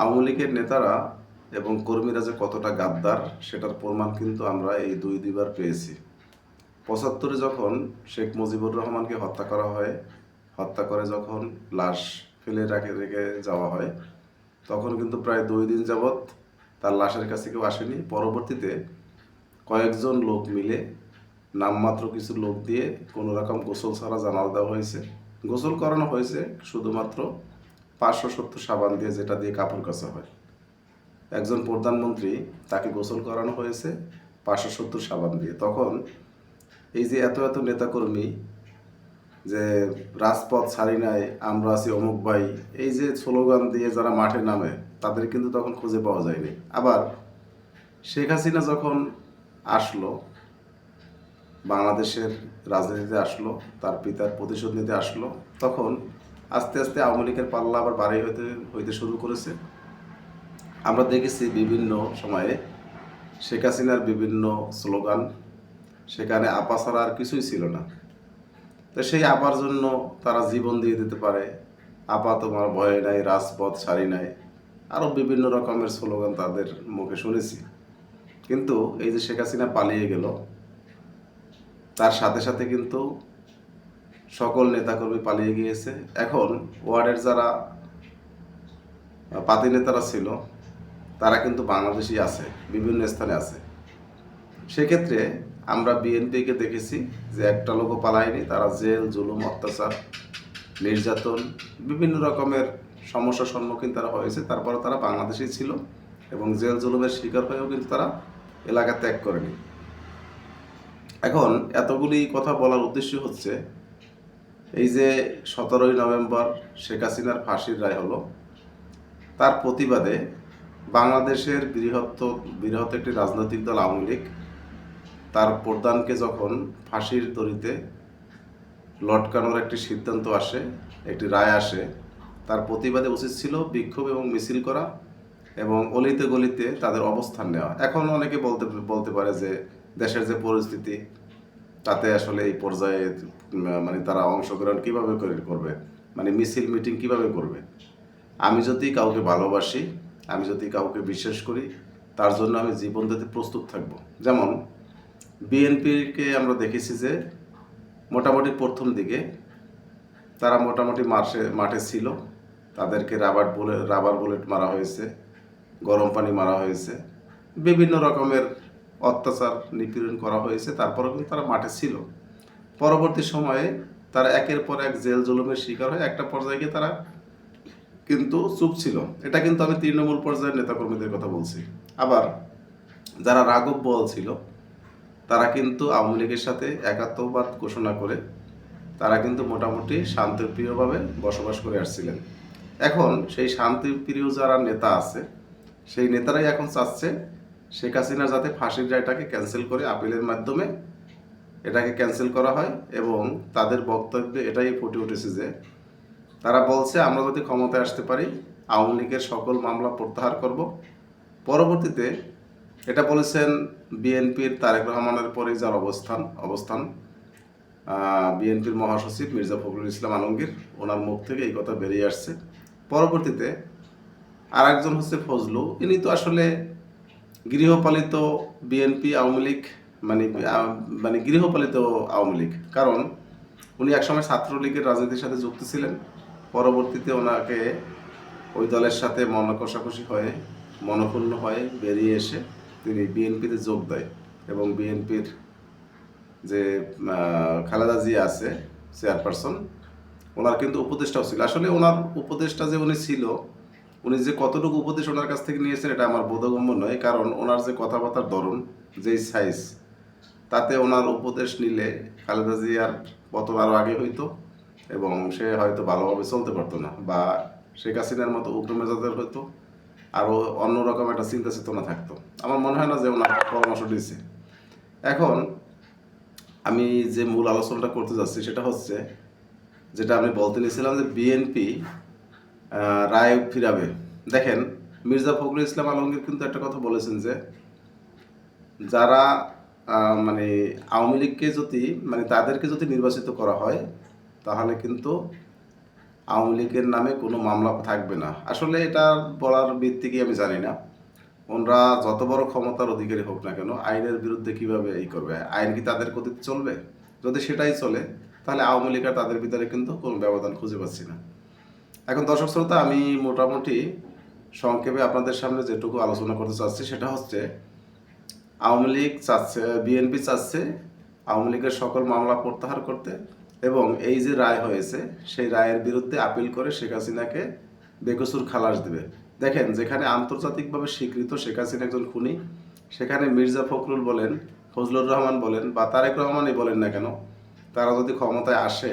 আওয়ামী লীগের নেতারা এবং কর্মীরা যে কতটা গাদ্দার, সেটার প্রমাণ কিন্তু আমরা এই দুই দুইবার পেয়েছি। পঁচাত্তরে যখন শেখ মুজিবুর রহমানকে হত্যা করা হয়, হত্যা করে যখন লাশ ফেলে রাখে, রেখে যাওয়া হয়, তখন কিন্তু প্রায় দুই দিন যাবৎ তার লাশের কাছে কেউ আসেনি। পরবর্তীতে কয়েকজন লোক মিলে নামমাত্র কিছু লোক দিয়ে কোনো রকম গোসল ছাড়া জানাল দেওয়া হয়েছে। গোসল করানো হয়েছে শুধুমাত্র পাঁচশো সত্তর সাবান দিয়ে যেটা দিয়ে কাপড় কাচা হয়। একজন প্রধানমন্ত্রী তাকে গোসল করানো হয়েছে পাঁচশো সত্তর সাবান দিয়ে। তখন এই যে এত এত নেতাকর্মী যে রাজপথ ছাড়ি নাই, আমরা আছি অমুক ভাই, এই যে স্লোগান দিয়ে যারা মাঠে নামে, তাদের কিন্তু তখন খুঁজে পাওয়া যায়নি। আবার শেখ হাসিনা যখন আসলো, বাংলাদেশের রাজনীতিতে আসলো, তার পিতার প্রতিশোধ নিতে আসলো, তখন আস্তে আস্তে আওয়ামী লীগের পাল্লা আবার বাড়ি হইতে হইতে শুরু করেছে। আমরা দেখেছি বিভিন্ন সময়ে শেখ হাসিনার বিভিন্ন স্লোগান, সেখানে আপা ছাড়া আর কিছুই ছিল না। তো সেই আপার জন্য তারা জীবন দিয়ে দিতে পারে। আপা তোমার ভয় নাই, রাজপথ ছাড়ি নাই। আরও বিভিন্ন রকমের স্লোগান তাদের মুখে শুনেছি। কিন্তু এই যে শেখ হাসিনা পালিয়ে গেল, তার সাথে সাথে কিন্তু সকল নেতাকর্মী পালিয়ে গিয়েছে। এখন ওয়ার্ডের যারা পাতি নেতারা ছিল, তারা কিন্তু বাংলাদেশই আছে, বিভিন্ন স্থানে আছে। সেক্ষেত্রে আমরা বিএনপিকে দেখেছি যে একটা লোকও পালায়নি, তারা জেল, জুলুম, অত্যাচার, নির্যাতন, বিভিন্ন রকমের সমস্যার সম্মুখীন তারা হয়েছে, তারপরে তারা বাংলাদেশেই ছিল এবং জেল, জুলুমের শিকার হয়েও কিন্তু তারা এলাকা ত্যাগ করেনি। এখন এতগুলি কথা বলার উদ্দেশ্য হচ্ছে এই যে সতেরোই নভেম্বর শেখ হাসিনার ফাঁসির রায় হলো, তার প্রতিবাদে বাংলাদেশের বৃহত্ত, বৃহৎ একটি রাজনৈতিক দল আওয়ামী লীগ তার প্রধানকে যখন ফাঁসির দড়িতে লটকানোর একটি সিদ্ধান্ত আসে, একটি রায় আসে, তার প্রতিবাদে উচিত ছিল বিক্ষোভ এবং মিছিল করা এবং অলিতে গলিতে তাদের অবস্থান নেওয়া। এখন অনেকে বলতে বলতে পারে যে দেশের যে পরিস্থিতি তাতে আসলে এই পর্যায়ে মানে তারা অংশগ্রহণ কীভাবে করে করবে? মানে মিছিল মিটিং কীভাবে করবে? আমি যদি কাউকে ভালোবাসি, আমি যদি কাউকে বিশ্বাস করি, তার জন্য আমি জীবন দিতে প্রস্তুত থাকব। যেমন, বিএনপিকে আমরা দেখেছি যে মোটামুটি প্রথম দিকে তারা মোটামুটি মাঠে মাঠে ছিল। তাদেরকে রাবার বুলেট রাবার বুলেট মারা হয়েছে, গরম পানি মারা হয়েছে। বিভিন্ন রকমের অত্যাচার নিপীড়ন করা হয়েছে, তারপরেও কিন্তু তারা মাঠে ছিল। পরবর্তী সময়ে তারা একের পর এক জেল জুলুমের শিকার হয়ে একটা পর্যায়ে গিয়ে তারা কিন্তু চুপ ছিল। এটা কিন্তু আমি তৃণমূল পর্যায়ের নেতাকর্মীদের কথা বলছি। আবার যারা রাঘব বল ছিল, তারা কিন্তু আওয়ামী লীগের সাথে একাত্মবাদ ঘোষণা করে তারা কিন্তু মোটামুটি শান্তিপ্রিয়ভাবে বসবাস করে আসছিলেন। এখন সেই শান্তিপ্রিয় যারা নেতা আছে, সেই নেতারাই এখন চাচ্ছে শেখ হাসিনা যাতে ফাঁসির রায়টাকে ক্যান্সেল করে আপিলের মাধ্যমে এটাকে ক্যান্সেল করা হয় এবং তাদের বক্তব্যে এটাই ফুটে উঠেছে যে তারা বলছে, আমরা যদি ক্ষমতায় আসতে পারি, আওয়ামী লীগের সকল মামলা প্রত্যাহার করব। পরবর্তীতে এটা বলেছেন বিএনপির তারেক রহমানের পরে যার অবস্থান অবস্থান বিএনপির মহাসচিব মির্জা ফখরুল ইসলাম আলমগীর, ওনার মুখ থেকে এই কথা বেরিয়ে আসছে। পরবর্তীতে আর একজন হচ্ছে ফজলু, ইনি তো আসলে গৃহপালিত বিএনপি আওয়ামী লীগ মানে মানে গৃহপালিত আওয়ামী লীগ। কারণ উনি একসময় ছাত্রলীগের রাজনীতির সাথে যুক্ত ছিলেন। পরবর্তীতে ওনাকে ওই দলের সাথে মন কষাকষি হয়ে, মনক্ষুণ্ণ হয়ে বেরিয়ে এসে তিনি বিএনপিতে যোগ দেয় এবং বিএনপির যে খালেদা জিয়া আছে, চেয়ারপারসন, ওনার কিন্তু উপদেষ্টাও ছিল। আসলে ওনার উপদেষ্টা যে উনি ছিল উনি যে কতটুকু উপদেশ ওনার কাছ থেকে নিয়েছেন এটা আমার বোধগম্য নয়, কারণ ওনার যে কথাবার্তার ধরন, যেই সাইজ তাতে ওনার উপদেশ নিলে খালেদা জিয়ার পতন আরও আগে হইতো এবং সে হয়তো ভালোভাবে চলতে পারতো না বা শেখ হাসিনার মতো উগ্র মেজাজের হয়তো আরও অন্যরকম একটা চিন্তা চেতনা থাকতো। আমার মনে হয় না যে ওনার পরামর্শ দিয়েছে। এখন আমি যে মূল আলোচনাটা করতে যাচ্ছি সেটা হচ্ছে, যেটা আমি বলতে নিয়েছিলাম যে বিএনপি রায় ফিরাবে। দেখেন, মির্জা ফখরুল ইসলাম আলমগীর কিন্তু একটা কথা বলেছেন যে, যারা মানে আওয়ামী লীগকে যদি মানে তাদেরকে যদি নির্বাচিত করা হয়, তাহলে কিন্তু আওয়ামী লীগের নামে কোনো মামলা থাকবে না। আসলে এটা বলার ভিত্তি কি আমি জানি না। ওনরা যত বড় ক্ষমতার অধিকারী হোক না কেন, আইনের বিরুদ্ধে কীভাবে এই করবে? আইন কি তাদের গতিতে চলবে? যদি সেটাই চলে, তাহলে আওয়ামী লীগ আর তাদের ভিতরে কিন্তু কোনো ব্যবধান খুঁজে পাচ্ছি না। এখন দর্শক শ্রোতা, আমি মোটামুটি সংক্ষেপে আপনাদের সামনে যেটুকু আলোচনা করতে চাচ্ছি সেটা হচ্ছে, আওয়ামী লীগ চাচ্ছে, বিএনপি চাচ্ছে আওয়ামী লীগের সকল মামলা প্রত্যাহার করতে এবং এই যে রায় হয়েছে, সেই রায়ের বিরুদ্ধে আপিল করে শেখ হাসিনাকে বেকসুর খালাস দেবে। দেখেন, যেখানে আন্তর্জাতিকভাবে স্বীকৃত শেখ হাসিনা একজন খুনি, সেখানে মির্জা ফখরুল বলেন, ফজলুর রহমান বলেন বা তারেক রহমানই বলেন না কেন, তারা যদি ক্ষমতায় আসে,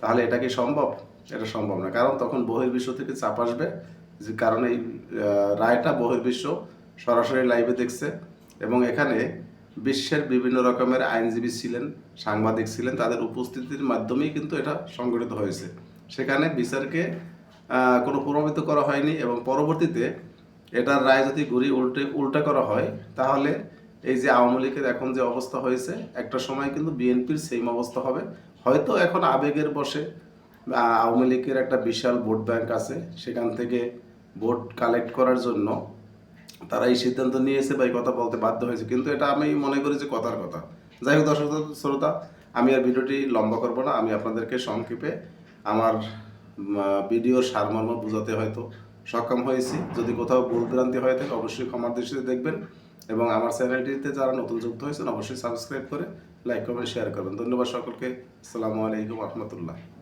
তাহলে এটা কি সম্ভব? এটা সম্ভব না। কারণ তখন বহির্বিশ্ব থেকে চাপ আসবে যে কারণ এই রায়টা বহির্বিশ্ব সরাসরি লাইভে দেখছে এবং এখানে বিশ্বের বিভিন্ন রকমের আইনজীবী ছিলেন, সাংবাদিক ছিলেন, তাদের উপস্থিতির মাধ্যমেই কিন্তু এটা সংগঠিত হয়েছে। সেখানে বিচারকে কোনো প্রভাবিত করা হয়নি এবং পরবর্তীতে এটার রায় যদি ঘুরি উল্টে, উল্টা করা হয়, তাহলে এই যে আওয়ামী লীগের এখন যে অবস্থা হয়েছে, একটা সময় কিন্তু বিএনপির সেম অবস্থা হবে। হয়তো এখন আবেগের বসে আওয়ামী লীগের একটা বিশাল ভোট ব্যাংক আছে, সেখান থেকে ভোট কালেক্ট করার জন্য তারা এই সিদ্ধান্ত নিয়েছে বা এই কথা বলতে বাধ্য হয়েছে। কিন্তু এটা আমি মনে করি যে কথার কথা। যাই হোক, দর্শক শ্রোতা, আমি আর ভিডিওটি লম্বা করব না। আমি আপনাদেরকে সংক্ষেপে আমার ভিডিওর সারমর্ম বোঝাতে হয়তো সক্ষম হয়েছি। যদি কোথাও ভুল ভ্রান্তি হয়ে থাকে, অবশ্যই ক্ষমার দৃষ্টিতে দেখবেন এবং আমার চ্যানেলটিতে যারা নতুন যুক্ত হয়েছেন, অবশ্যই সাবস্ক্রাইব করে লাইক, কমেন্ট শেয়ার করবেন। ধন্যবাদ সকলকে। আসসালামু আলাইকুম রহমতুল্লাহ।